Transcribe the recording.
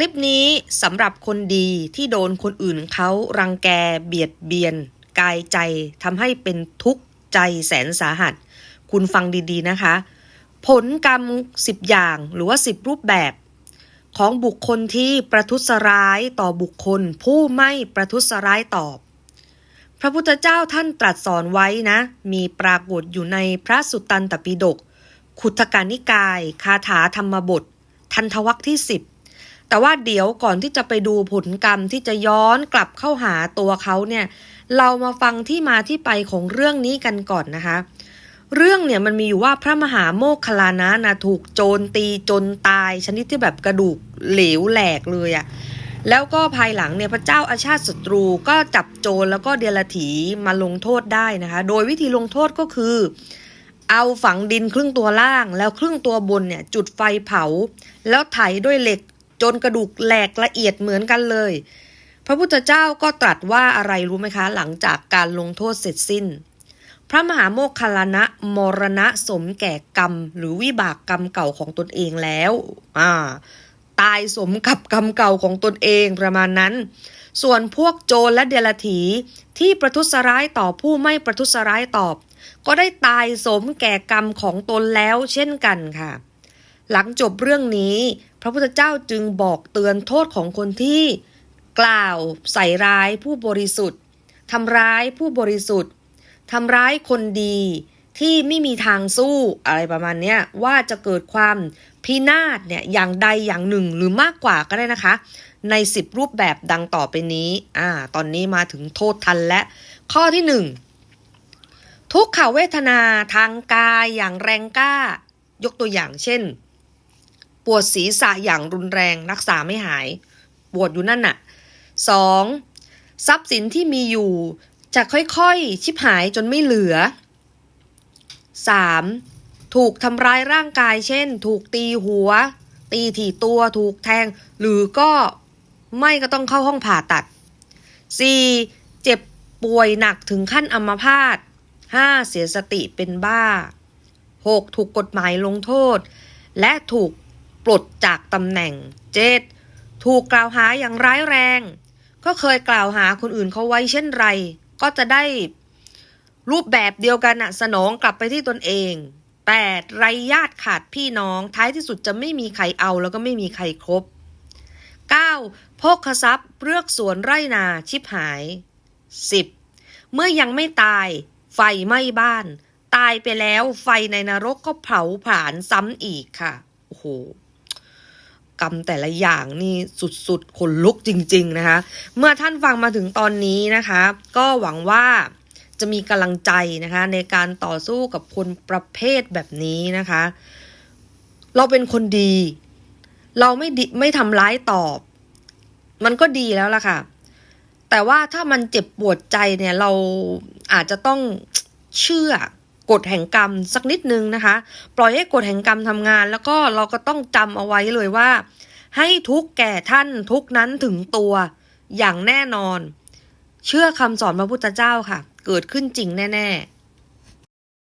ลิปนี้สำหรับคนดีที่โดนคนอื่นเขารังแกเบียดเบียน กายใจทำให้เป็นทุกข์ใจแสนสาหัส คุณฟังดีๆนะคะ ผลกรรมสิบอย่างหรือว่าสิบรูปแบบ ของบุคคลที่ประทุษร้ายต่อบุคคล ผู้ไม่ประทุษร้ายตอบ พระพุทธเจ้าท่านตรัสสอนไว้นะ มีปรากฏอยู่ในพระสุตตันตปิฎกขุทกานิกาย คาถาธรรมบท ทันทวักที่สิบ แต่ว่าเดี๋ยวก่อนที่จะไปดูผลกรรมที่จะย้อนกลับเข้าหาตัวเขาเนี่ย เรามาฟังที่มาที่ไปของเรื่องนี้กันก่อนนะคะ เรื่องเนี่ยมันมีอยู่ว่าพระมหาโมคคลานะนะถูกโจรตีจนตาย ชนิดที่แบบกระดูกเหลวแหลกเลยอะแล้วก็ภายหลังเนี่ยพระเจ้าอาชาติศัตรูก็จับโจรแล้วก็เดลถีมาลงโทษได้นะคะ โดยวิธีลงโทษก็คือ เอาฝังดินครึ่งตัวล่าง แล้วครึ่งตัวบนเนี่ยจุดไฟเผา แล้วไถด้วยเหล็ก จนกระดูกแหลกละเอียดเหมือนกันเลย พระพุทธเจ้าก็ตรัสว่าอะไรรู้ไหมคะ หลังจากการลงโทษเสร็จสิ้น พระมหาโมคคลลานะมรณะสมแก่กรรม หรือวิบากกรรมเก่าของตนเองแล้วอ่าตายสมกับกรรมเก่าของตนเองประมาณนั้น ส่วนพวกโจรและเดลถีที่ประทุษร้ายต่อผู้ไม่ประทุษร้ายตอบ ก็ได้ตายสมแก่กรรมของตนแล้วเช่นกันค่ะ หลังจบเรื่องนี้ พระพุทธเจ้าจึงบอกเตือนโทษของคนที่ กล่าวใส่ร้ายผู้บริสุทธิ์ทำร้ายผู้บริสุทธิ์ทำร้ายคนดีที่ไม่มีทางสู้อะไรประมาณนี้ว่าจะเกิดความพินาศเนี่ยอย่างใดอย่างหนึ่งหรือมากกว่าก็ได้นะคะ ใน 10 รูปแบบดังต่อไปนี้อ่าตอนนี้มาถึงโทษทันและข้อที่ 1 ทุกขเวทนาทางกายอย่างแรงกล้ายกตัวอย่างเช่น วดศีรษะอย่างรุนแรงรักษาไม่หาย ปวดอยู่นั่นน่ะ 2. ทรัพย์สินที่มีอยู่ จะค่อยๆ ชิบหายจนไม่เหลือ 3. ถูกทำร้ายร่างกายเช่น ถูกตีหัว ตีถี่ตัวถูกแทง หรือก็ไม่ก็ต้องเข้าห้องผ่าตัด 4. เจ็บป่วยหนักถึงขั้นอัมพาต 5. เสียสติเป็นบ้า 6. ถูกกฎหมายลงโทษ และถูก ปลดจากตำแหน่ง 7. ถูกกล่าวหาอย่างร้ายแรง ก็เคยกล่าวหาคนอื่นเขาไว้เช่นไร ก็จะได้รูปแบบเดียวกันอะสนองกลับไปที่ตนเอง 8. ไรญาติขาดพี่น้อง ท้ายที่สุดจะไม่มีใครเอาแล้วก็ไม่มีใครครบ 9. โภคทรัพย์เลือกสวนไร่นาชิบหาย 10. เมื่อยังไม่ตาย ไฟไหม้บ้าน ตายไปแล้วไฟในนรกก็เผาผลาญซ้ำอีกค่ะ โอ้โห กรรมแต่ละอย่างนี่สุดๆขนลุกจริง ๆนะคะ เมื่อท่านฟังมาถึงตอนนี้นะคะ ก็หวังว่าจะมีกำลังใจนะคะในการต่อสู้กับคนประเภทแบบนี้นะคะ เราเป็นคนดี เราไม่ดิไม่ทำร้ายตอบ มันก็ดีแล้วล่ะค่ะ แต่ว่าถ้ามันเจ็บปวดใจเนี่ยเราอาจจะต้องเชื่อ กฎแห่งกรรมสักนิดนึงนะคะ ปล่อยให้กฎแห่งกรรมทำงาน แล้วก็เราก็ต้องจำเอาไว้เลยว่า ให้ทุกแก่ท่านทุกนั้นถึงตัวอย่างแน่นอน เชื่อคำสอนพระพุทธเจ้าค่ะ เกิดขึ้นจริงแน่ ๆ